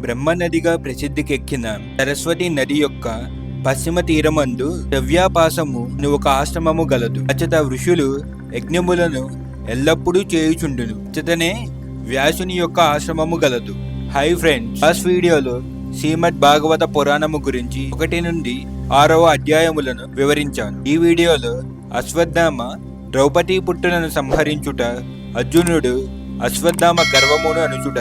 బ్రహ్మనదిగా ప్రసిద్ధికెక్కిన సరస్వతి నది యొక్క పశ్చిమ తీరమందు ద్రవ్యాపాసము అని ఒక ఆశ్రమము గలదు. అచట ఋషులు యజ్ఞములను ఎల్లప్పుడూ చేయుచుండును. అచటనే వ్యాసుని యొక్క ఆశ్రమము గలదు. హై ఫ్రెండ్స్ లాస్ట్ వీడియోలో శ్రీమద్ భాగవత పురాణము గురించి ఒకటి నుండి ఆరవ అధ్యాయములను వివరించాను. ఈ వీడియోలో అశ్వత్థామ ద్రౌపది పుట్టులను సంహరించుట అర్జునుడు అశ్వత్థామ గర్వమును అనుచుట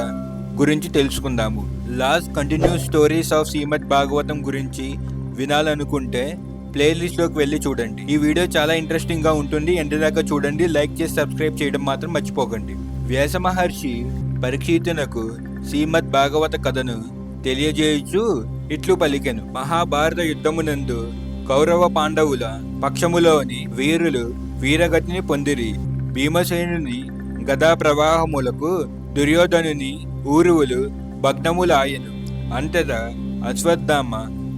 గురించి తెలుసుకుందాము. Last continue stories of Srimad Bhagavatam గురించి వినాలనుకుంటే ప్లేలిస్ట్లోకి వెళ్ళి చూడండి. ఈ వీడియో చాలా ఇంట్రెస్టింగ్గా ఉంటుంది. ఎండ్ చూడండి. లైక్ చేసి సబ్స్క్రైబ్ చేయడం మాత్రం మర్చిపోకండి. వ్యాస మహర్షి పరీక్షితునకు శ్రీమద్ భాగవత కథను తెలియజేయచ్చు ఇట్లు పలికెను. మహాభారత యుద్ధమునందు కౌరవ పాండవుల పక్షములోని వీరులు వీరగతిని పొందిరి. భీమసేనుని గదా ప్రవాహములకు దుర్యోధనుని ఊరువులు భగ్నములాయను. అంతట అశ్వత్థామ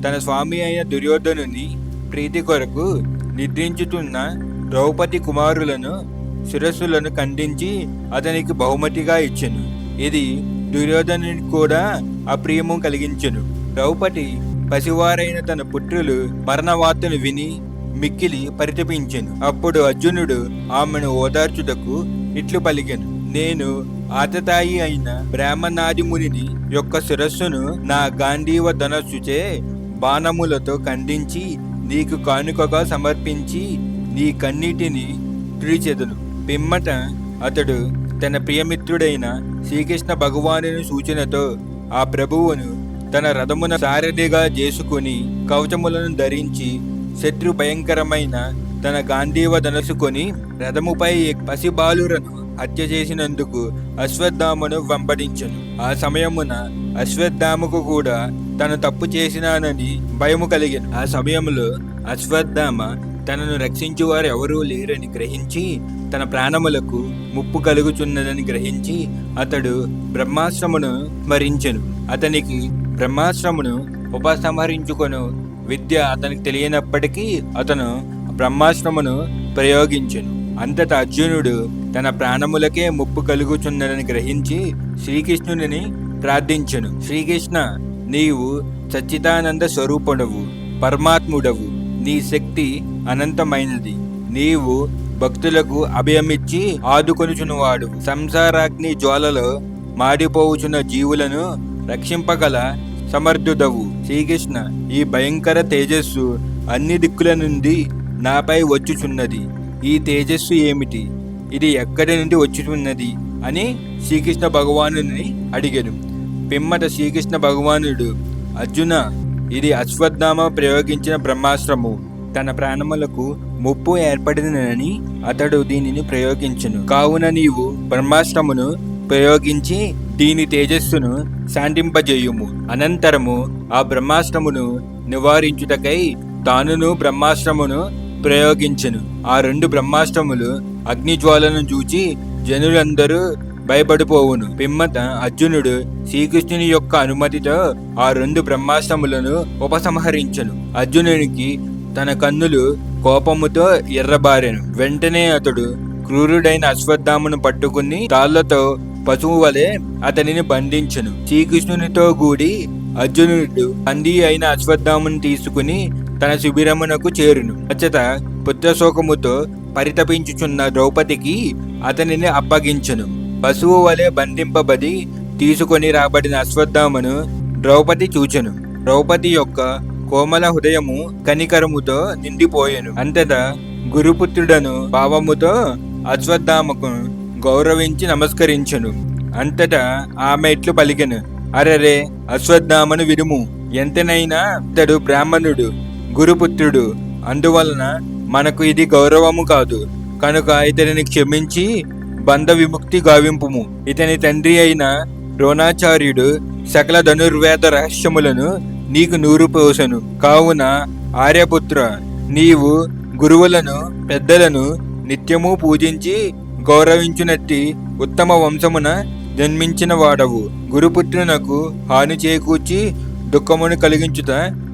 తన స్వామి అయిన దుర్యోధనుని ప్రీతి కొరకు నిద్రించుతున్న ద్రౌపది కుమారులను శిరస్సులను ఖండించి అతనికి బహుమతిగా ఇచ్చెను. ఇది దుర్యోధనునికి కూడా అప్రియము కలిగించెను. ద్రౌపది పసివారైన తన పుత్రులు మరణవార్తను విని మిక్కిలి పరితపించెను. అప్పుడు అర్జునుడు ఆమెను ఓదార్చుటకు ఇట్లు పలికెను. నేను ఆతతాయి అయిన బ్రాహ్మణాదిమునిని యొక్క శిరస్సును నా గాంధీవ ధనస్సుచే బాణములతో ఖండించి నీకు కానుకగా సమర్పించి నీ కన్నీటిని తుడిచెదను పిమ్మట అతడు తన ప్రియమిత్రుడైన శ్రీకృష్ణ భగవానుని సూచనతో ఆ ప్రభువును తన రథమున సారథిగా చేసుకుని కవచములను ధరించి శత్రు భయంకరమైన తన గాంధీవ ధనసుకొని రథముపై పసిబాలురను హత్య చేసినందుకు అశ్వత్థామను వెంబడించను. ఆ సమయమున అశ్వత్థామకు కూడా తను తప్పు చేసినానని భయము కలిగిన. ఆ సమయంలో అశ్వత్థామ తనను రక్షించువారు ఎవరూ లేరని గ్రహించి తన ప్రాణములకు ముప్పు కలుగుచున్నదని గ్రహించి అతడు బ్రహ్మాశ్రమును స్మరించను. అతనికి బ్రహ్మాశ్రమును ఉపసంహరించుకొను విద్య అతనికి తెలియనప్పటికీ అతను బ్రహ్మాశ్రమును ప్రయోగించను. అంతటా అర్జునుడు తన ప్రాణములకే ముప్పు కలుగుచున్నదని గ్రహించి శ్రీకృష్ణుని ప్రార్థించెను. శ్రీకృష్ణ నీవు సచ్చిదానంద స్వరూపుడవు పరమాత్ముడవు నీ శక్తి అనంతమైనది. నీవు భక్తులకు అభయమిచ్చి ఆదుకొనుచునువాడు. సంసారాగ్ని జ్వాలలో మాడిపోవుచున్న జీవులను రక్షింపగల సమర్థుడవు. శ్రీకృష్ణ ఈ భయంకర తేజస్సు అన్ని దిక్కుల నుండి నాపై వచ్చుచున్నది. ఈ తేజస్సు ఏమిటి? ఇది ఎక్కడి నుండి వచ్చుచున్నది అని శ్రీకృష్ణ భగవానుని అడిగాను. పిమ్మట శ్రీకృష్ణ భగవానుడు అర్జున ఇది అశ్వత్థామ ప్రయోగించిన బ్రహ్మాస్త్రము. తన ప్రాణములకు ముప్పు ఏర్పడినని అతడు దీనిని ప్రయోగించును. కావున నీవు బ్రహ్మాస్త్రమును ప్రయోగించి దీని తేజస్సును శాంతింపజేయుము. అనంతరము ఆ బ్రహ్మాస్త్రమును నివారించుటకై తానును బ్రహ్మాస్త్రమును ప్రయోగించెను. ఆ రెండు బ్రహ్మాస్త్రములు అగ్నిజ్వాలను చూచి జనులందరూ భయపడిపోవును. పిమ్మత అర్జునుడు శ్రీకృష్ణుని యొక్క అనుమతితో ఆ రెండు బ్రహ్మాస్త్రములను ఉపసంహరించను. అర్జునునికి తన కన్నులు కోపముతో ఎర్రబారెను. వెంటనే అతడు క్రూరుడైన అశ్వత్థామును పట్టుకుని తాళ్ళతో పశువు వలె అతనిని బంధించను. శ్రీకృష్ణునితో కూడి అర్జునుడు బందీ అయిన అశ్వత్థామును తీసుకుని తన శిబిరమునకు చేరును. అచ్చట పుత్రశోకముతో పరితపించుచున్న ద్రౌపదికి అతనిని అప్పగించెను. పశువు వలె బంధింపబడి తీసుకొని రాబడిన అశ్వత్థామను ద్రౌపది చూచెను. ద్రౌపది యొక్క కోమల హృదయము కనికరముతో నిండిపోయెను. అంతటా గురుపుత్రుడను భావముతో అశ్వత్థామకు గౌరవించి నమస్కరించెను. అంతటా ఆమె ఇట్లు పలికెను. అరరే అశ్వత్థామను విడుము. ఎంతనైనా ఇతడు బ్రాహ్మణుడు. గురుపుత్రుడు. అందువలన మనకు ఇది గౌరవము కాదు. కనుక ఇతనిని క్షమించి బంధ విముక్తి గావింపుము. ఇతని తండ్రి అయిన ద్రోణాచార్యుడు సకల ధనుర్వేద రహస్యములను నీకు నూరు పోసను. కావున ఆర్యపుత్ర నీవు గురువులను పెద్దలను నిత్యము పూజించి గౌరవించునట్టి ఉత్తమ వంశమున జన్మించిన వాడవు. గురుపుత్రునకు హాని చేకూర్చి దుఃఖమును కలిగించుట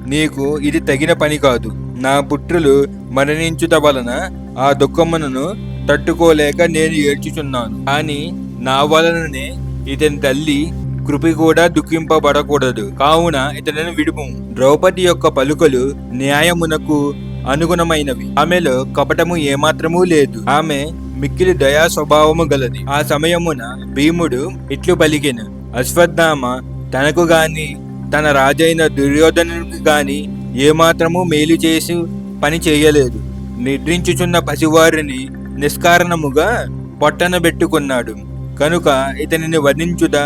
నీకు ఇది తగిన పని కాదు. నా పుత్రులు మరణించుట వలన ఆ దుఃఖమును తట్టుకోలేక నేను ఏడ్చుచున్నాను. కానీ నా వలననే ఇతని తల్లి కృపి కూడా దుఃఖింపబడకూడదు. కావున ఇతనిని విడుము. ద్రౌపది యొక్క పలుకలు న్యాయమునకు అనుగుణమైనవి. ఆమెలో కపటము ఏమాత్రమూ లేదు. ఆమె మిక్కిలి దయా స్వభావము గలది. ఆ సమయమున భీముడు ఇట్లు పలికెను. అశ్వత్థామ తనకు గాని తన రాజైన దుర్యోధనునికి గాని ఏమాత్రము మేలు చేసి పని చేయలేదు. నిద్రించుచున్న పసివారిని నిష్కారణముగా పొట్టనబెట్టుకున్నాడు కనుక ఇతనిని వర్ణించుట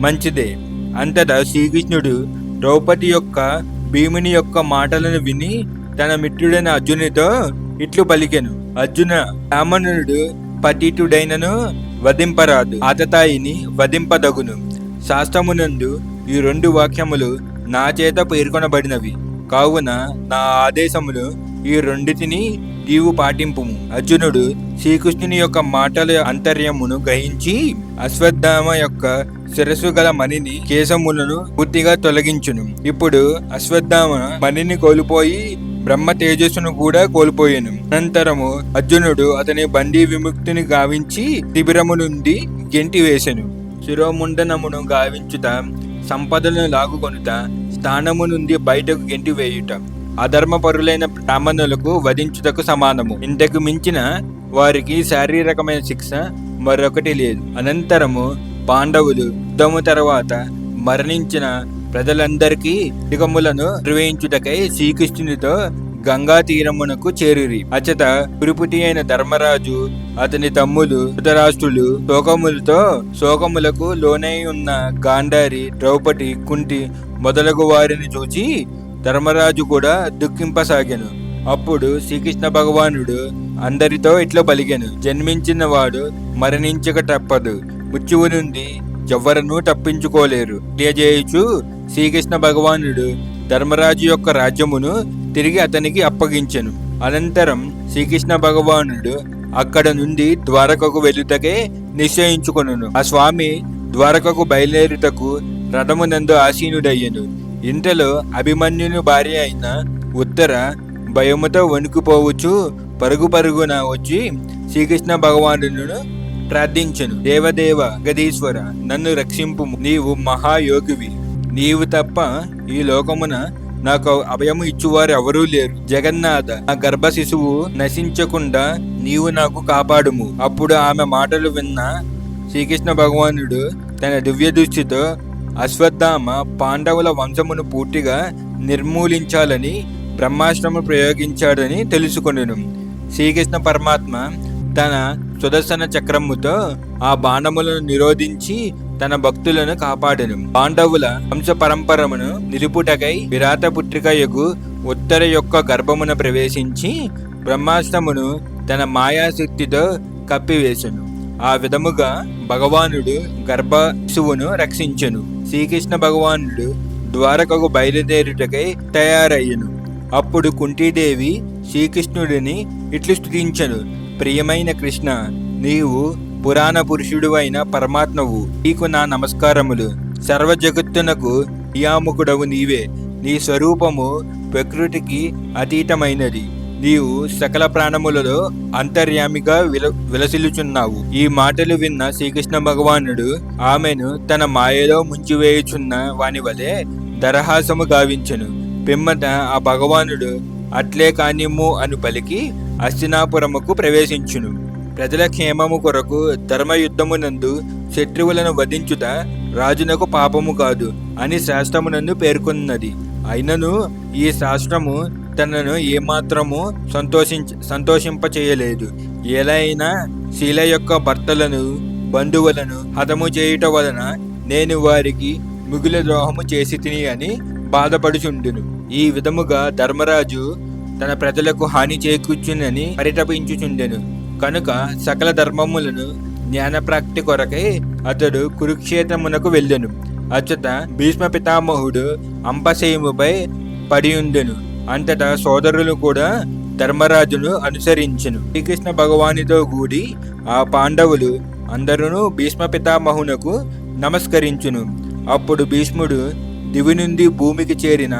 మంచిదే. అంతటా శ్రీకృష్ణుడు ద్రౌపది యొక్క భీముని యొక్క మాటలను విని తన మిత్రుడైన అర్జునుడితో ఇట్లు పలికెను. అర్జున రామణుడు పతితుడైనను వధింపరాదు. ఆతతాయిని వధింపదగును. శాస్త్రమునందు ఈ రెండు వాక్యములు నా చేత పేర్కొనబడినవి. కావున నా ఆదేశములు ఈ రెండిటిని నీవు పాటింపుము. అర్జునుడు శ్రీకృష్ణుని యొక్క మాటల అంతర్యమును గ్రహించి అశ్వత్థామ యొక్క శిరస్సు గల మణిని కేశములను పూర్తిగా తొలగించును. ఇప్పుడు అశ్వత్థామ మణిని కోల్పోయి బ్రహ్మ తేజస్సును కూడా కోల్పోయాను. అనంతరము అర్జునుడు అతని బండీ విముక్తిని గావించి శిబిరము నుండి గెంటి వేశాను శిరోముండనమును గావించుట సంపదలను లాగుకొనుట స్థానము నుండి బయటకు గెంటివేయుట అధర్మపరులైన బ్రాహ్మణులకు వధించుటకు సమానము. ఇంతకు మించిన వారికి శారీరకమైన శిక్ష మరొకటి లేదు. అనంతరము పాండవులు యుద్ధము తర్వాత మరణించిన ప్రజలందరికీ దిగములను నిర్వహించుటకై శ్రీకృష్ణునితో గంగా తీరమునకు చేరిరి. అచట కురుపుటి అయిన ధర్మరాజు అతని తమ్ములు ధృతరాష్ట్రులు శోకములతో శోకములకు లోనై ఉన్న గాంధారి ద్రౌపది కుంటి మొదలగు వారిని చూచి ధర్మరాజు కూడా దుఃఖింపసాగాను. అప్పుడు శ్రీకృష్ణ భగవానుడు అందరితో ఇట్లా పలిగాను జన్మించిన వాడు మరణించక తప్పదు. మృత్యువు నుండి ఎవ్వరను తప్పించుకోలేరు. తెలియజేయచు శ్రీకృష్ణ భగవానుడు ధర్మరాజు యొక్క రాజ్యమును తిరిగి అతనికి అప్పగించెను. అనంతరం శ్రీకృష్ణ భగవానుడు అక్కడ నుండి ద్వారకకు వెళ్ళుటకే నిశ్చయించుకొను ఆ స్వామి ద్వారకకు బయలుదేరుటకు రథమునందు ఆసీనుడయ్యను. ఇంతలో అభిమన్యుని భార్య అయిన ఉత్తర భయముతో వణుకుపోవచ్చు పరుగు పరుగున వచ్చి శ్రీకృష్ణ భగవానుడును ప్రార్థించను. దేవదేవ గదీశ్వర నన్ను రక్షింపు నీవు మహాయోగివి. నీవు తప్ప ఈ లోకమున నాకు అభయము ఇచ్చువారు ఎవరూ లేరు. జగన్నాథ నా గర్భ శిశువు నశించకుండా నీవు నాకు కాపాడుము. అప్పుడు ఆమె మాటలు విన్న శ్రీకృష్ణ భగవానుడు తన దివ్య దృష్టితో అశ్వత్థామ పాండవుల వంశమును పూర్తిగా నిర్మూలించాలని బ్రహ్మాశ్రమం ప్రయోగించాడని తెలుసుకొనెను. శ్రీకృష్ణ పరమాత్మ తన సుదర్శన చక్రముతో ఆ బాణములను నిరోధించి తన భక్తులను కాపాడెను. పాండవుల వంశ పరంపరమును నిలుపుటకై విరాట పుత్రికయకు ఉత్తర యొక్క గర్భమున ప్రవేశించి బ్రహ్మాస్త్రమును తన మాయాశక్తితో కప్పివేశను ఆ విధముగా భగవానుడు గర్భ శిశువును రక్షించెను. శ్రీకృష్ణ భగవానుడు ద్వారకకు బయలుదేరుటకై తయారయ్యను. అప్పుడు కుంటీదేవి శ్రీకృష్ణుడిని ఇట్లు స్థుతించను ప్రియమైన కృష్ణ నీవు పురాణ పురుషుడు అయిన పరమాత్మవు. నీకు నా నమస్కారములు. సర్వ జగత్తునకు నియామకుడవు నీవే. నీ స్వరూపము ప్రకృతికి అతీతమైనది. నీవు సకల ప్రాణములలో అంతర్యామిగా విల విలసిల్లుచున్నావు. ఈ మాటలు విన్న శ్రీకృష్ణ భగవానుడు ఆమెను తన మాయలో ముంచివేయుచున్న వాని వలె దరహాసము గావించెను. పిమ్మట ఆ భగవానుడు అట్లే కానిమ్ము అను పలికి అస్తినాపురముకు ప్రవేశించును. ప్రజల క్షేమము కొరకు ధర్మయుద్ధమునందు శత్రువులను వధించుట రాజునకు పాపము కాదు అని శాస్త్రమునందు పేర్కొన్నది. అయినను ఈ శాస్త్రము తనను ఏమాత్రము సంతోషించ సంతోషింపచేయలేదు. ఎలా శీల యొక్క భర్తలను బంధువులను హతము చేయుట వలన నేను వారికి మిగుల ద్రోహము చేసి తిని అని బాధపడుచుండును. ఈ విధముగా ధర్మరాజు తన ప్రజలకు హాని చేకూర్చునని పరితపించుచుండెను. కనుక సకల ధర్మములను జ్ఞానప్రాప్తి కొరకై అతడు కురుక్షేత్రమునకు వెళ్ళెను. అచ్చట భీష్మ పితామహుడు అంపశయముపై పడియుండెను. అంతటా సోదరులు కూడా ధర్మరాజును అనుసరించెను. శ్రీకృష్ణ భగవానితో కూడి ఆ పాండవులు అందరూ భీష్మ పితామహునకు నమస్కరించును. అప్పుడు భీష్ముడు దివి నుండి భూమికి చేరిన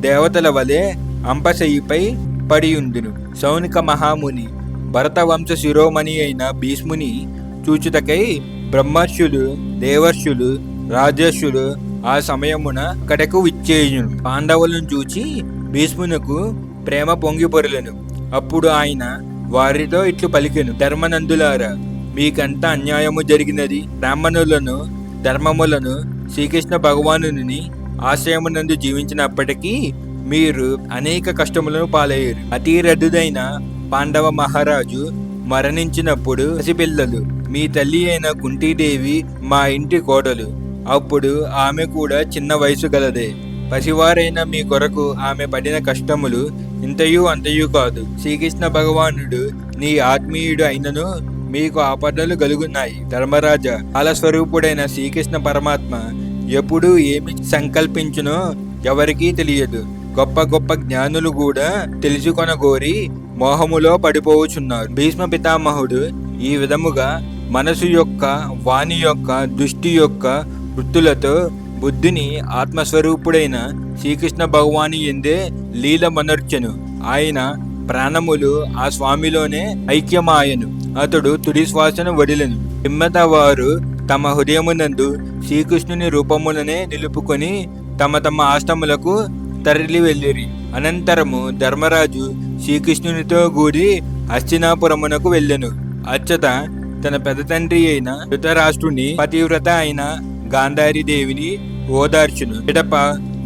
దేవతల వలె అంపశయ్యిపై పడియుందును సౌనిక మహాముని భరతవంశ శిరోమణి అయిన భీష్ముని చూచుటకై బ్రహ్మర్షులు దేవర్షులు రాజర్షులు ఆ సమయమున కడకు విచ్చేయును. పాండవులను చూచి భీష్మునకు ప్రేమ పొంగిపొరలను. అప్పుడు ఆయన వారితో ఇట్లు పలికెను ధర్మనందులారా మీకంత అన్యాయము జరిగినది. బ్రాహ్మణులను ధర్మములను శ్రీకృష్ణ భగవానుని ఆశ్రయమునందు జీవించినప్పటికీ మీరు అనేక కష్టములను పాలయ్యారు. అతి రద్దుదైన పాండవ మహారాజు మరణించినప్పుడు పసిపిల్లలు మీ తల్లి అయిన కుంటీదేవి మా ఇంటి కోడలు. అప్పుడు ఆమె కూడా చిన్న వయసు గలదే. పసివారైన మీ కొరకు ఆమె పడిన కష్టములు ఇంతయు అంతయు కాదు. శ్రీకృష్ణ భగవానుడు నీ ఆత్మీయుడు అయినను మీకు ఆపదలు కలుగున్నాయి. ధర్మరాజ కాలస్వరూపుడైన శ్రీకృష్ణ పరమాత్మ ఎప్పుడు ఏమి సంకల్పించునో ఎవరికీ తెలియదు. గొప్ప గొప్ప జ్ఞానులు కూడా తెలుసుకొనగోరి మోహములో పడిపోవుచున్నారు. భీష్మ పితామహుడు ఈ విధముగా మనసు యొక్క వాణి యొక్క దృష్టి యొక్క వృత్తులతో బుద్ధిని ఆత్మస్వరూపుడైన శ్రీకృష్ణ భగవాని ఎందే లీలమనర్చెను. ఆయన ప్రాణములు ఆ స్వామిలోనే ఐక్యమాయను. అతడు తుడి శ్వాసను వడిలను. హిమ్మత వారు తమ హృదయమునందు శ్రీకృష్ణుని రూపములనే నిలుపుకొని తమ తమ ఆశ్రములకు తరలి వెళ్ళిరి అనంతరము ధర్మరాజు శ్రీకృష్ణునితో కూడి హస్తినాపురమునకు వెళ్ళెను. అచ్చట తన పెద్ద తండ్రి అయిన ధృతరాష్ట్రుని పతివ్రత అయిన గాంధారి దేవిని ఓదార్చును. పిడప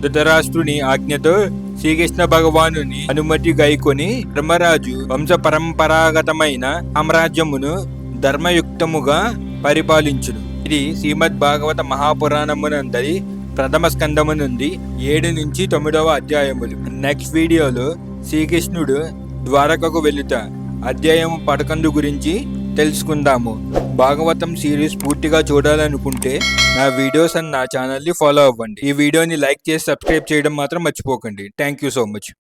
ధృతరాష్ట్రుని ఆజ్ఞతో శ్రీకృష్ణ భగవానుని అనుమతి గైకొని ధర్మరాజు వంశ పరంపరాగతమైన సామ్రాజ్యమును ధర్మయుక్తముగా పరిపాలించును. ఇది శ్రీమద్ భాగవత మహాపురాణమునందరి ప్రథమ స్కందము నుండి ఏడు నుంచి తొమ్మిదవ అధ్యాయములు. నెక్స్ట్ వీడియోలో శ్రీకృష్ణుడు ద్వారకకు వెళుట అధ్యాయం పదకొండు గురించి తెలుసుకుందాము. భాగవతం సిరీస్ పూర్తిగా చూడాలనుకుంటే నా వీడియోస్ అండ్ నా ఛానల్ని ఫాలో అవ్వండి. ఈ వీడియోని లైక్ చేసి సబ్స్క్రైబ్ చేయడం మాత్రం మర్చిపోకండి. Thank you so much.